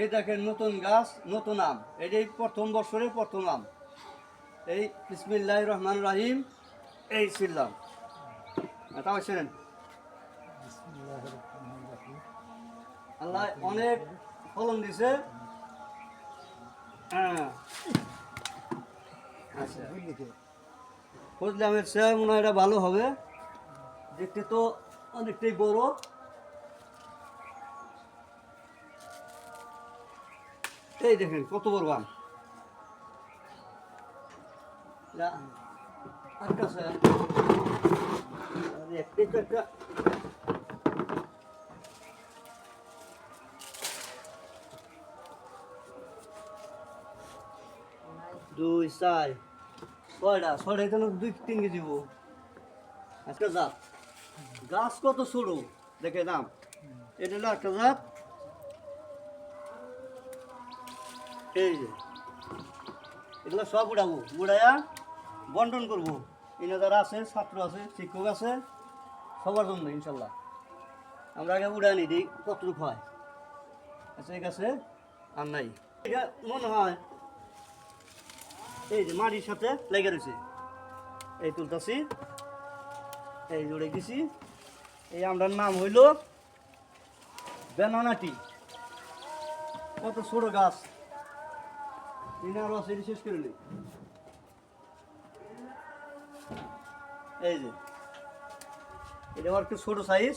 এই দেখেন নতুন গাছ নতুন আম। এটাই প্রথম বছরের প্রথম আম। এই বিসমিল্লাহ রহমান রাহিম এই ছিলাম। তাও ছিলেন আল্লাহ অনেক ফলন দিছে। হ্যাঁ। আচ্ছা। চেয়ে মনে হয় এটা ভালো হবে। দেখতে তো অনেকটাই বড়। এই দেখেন, কত বড় একটা। দুই, চার। ছয়টা ছয়টা, এখানে দুই, তিন কেজি আজকে জাত। গাছ কত সরু দেখে দাম। এটা একটা জাত। এই যে। এগুলো সব উড়াবো। উড়াইয়া বন্টন করব। এনে যারা আছে, ছাত্র আছে, শিক্ষক আছে, সবার জন্য, ইনশাল্লাহ। আমরা আগে উড়াই নিই দিই কতটুকু হয়। আচ্ছা ঠিক আছে আর নাই। মনে হয় এই যে মাটির সাথে লেগে রয়েছে। এই তুলতাছি, এই জুড়ে দিছি এই আমরার নাম হইল বেনানাটি। কত ছোট গাছ। তিন আছে শেষ করে নি। এই যে। এটা আবার একটু ছোট সাইজ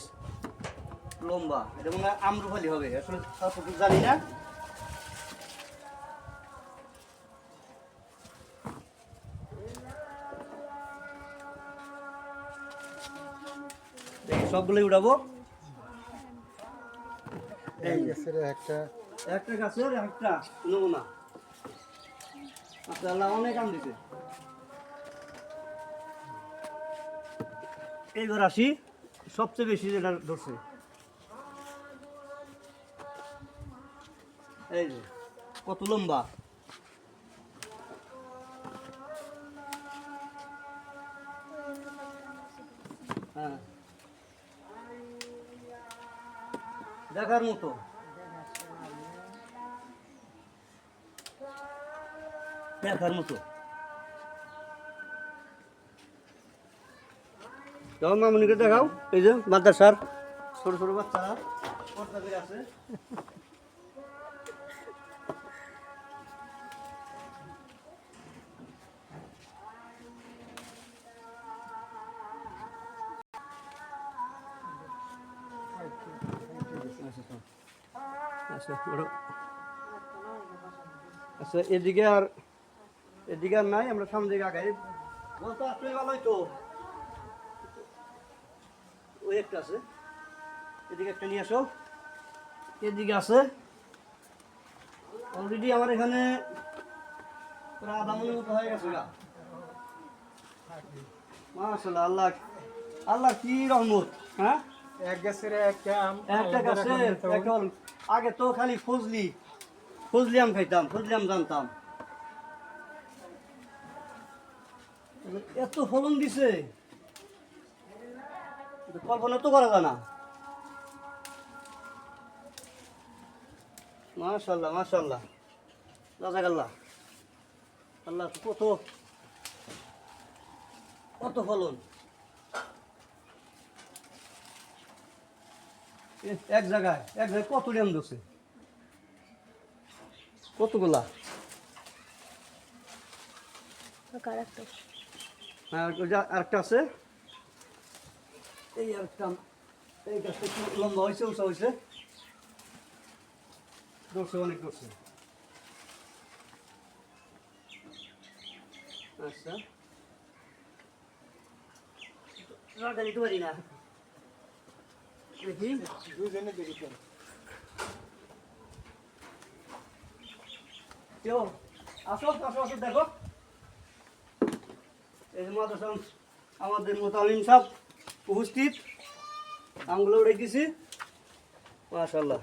লম্বা। এটা মনে হয় আম্রফালি হবে আসলে জানি না। সবগুলোই উঠাবো একটা একটা গাছের একটা নমুনা। আল্লাহ অনেক আম দিছে। এইবার আসি, সবচেয়ে বেশি যেটা ধরছে। এই যে, কত লম্বা? হ্যাঁ। দেখার মতো। দেখার মতো। যাও মামুনিকে দেখাও। এই যে মাদ্রাসার ছোট ছোট বাচ্চারা আছে। আচ্ছা আচ্ছা এদিকে আর এদিকে আর নাই আমরা সামনে দিকে আগাই। বলতো আপনি ভালোই তো। ওই একটা আছে। এদিকে একটা নিয়ে আসো। এদিকে আছে। অলরেডি আমার এখানে প্রায় আধা মনের মতো হয়ে গেছে গা। আল্লাহ আল্লাহ কি রহমত হ্যাঁ? এক গাছের একটা আম একটা গাছে এখন আগে তো খালি ফজলি ফজলি আম খাইতাম ফজলি আম জানতাম। এত ফলন দিছে। কল্পনা তো করা যায় না। মাশাল্লাহ মাশাল্লাহ। রাজাকাল্লাহ আল্লাহ কত কত ফলন। এক জায়গায় এক জায়গায় কত ড্যাম ধরছে? কতগুলা? হ্যাঁ ওই আরেকটা আছে। এই আরেকটা এই গাছটা একটু লম্বা হয়েছে উঁচা হয়েছে? ধরছে অনেক ধরছে। আচ্ছা। দিতে পারি না। দেখি। দুজনে দেখেছেন কেউ? আসো আসো আসো দেখো। যে মাদ্রাসা আমাদের মোতামিম সাহেব উপস্থিত। আমগুলো রেখেছি মাশাল্লাহ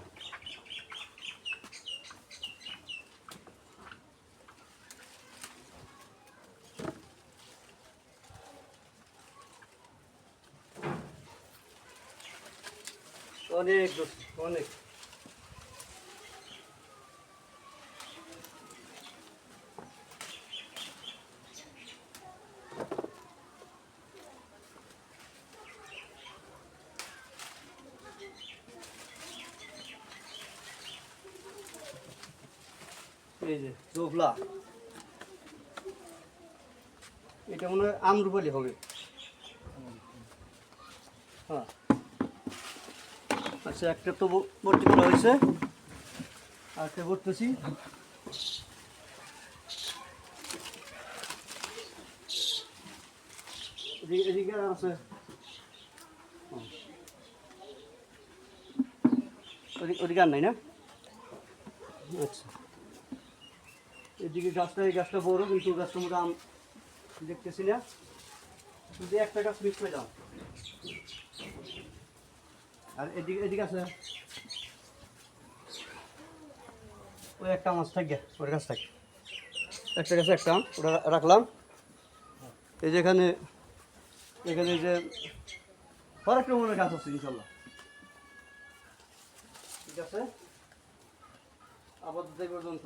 অনেক অনেক। যে, দোবলা। এটা মনে হয় আমরুপালি হবে। হ্যাঁ। আচ্ছা একটা তো ভর্তি করা হয়েছে। আর একটা ভর্তেছি আছে। ওদিকে ওদিকে আর নাই না? আচ্ছা। এদিকে গাছটা, এই গাছটা বড়, কিন্তু গাছটার মধ্যে আম দেখতেছি না। যদি একটা গাছ মিস পেলাম আর এদিকে এদিকে আছে। ওই একটা মাছ থাকে ওর গাছ থাকে। একটা গাছে একটা আম, ওটা রাখলাম। এই যে এখানে এখানে যে হরেক রকমের গাছ আছে ইনশাল্লাহ ঠিক আছে? আপাতত এই পর্যন্ত।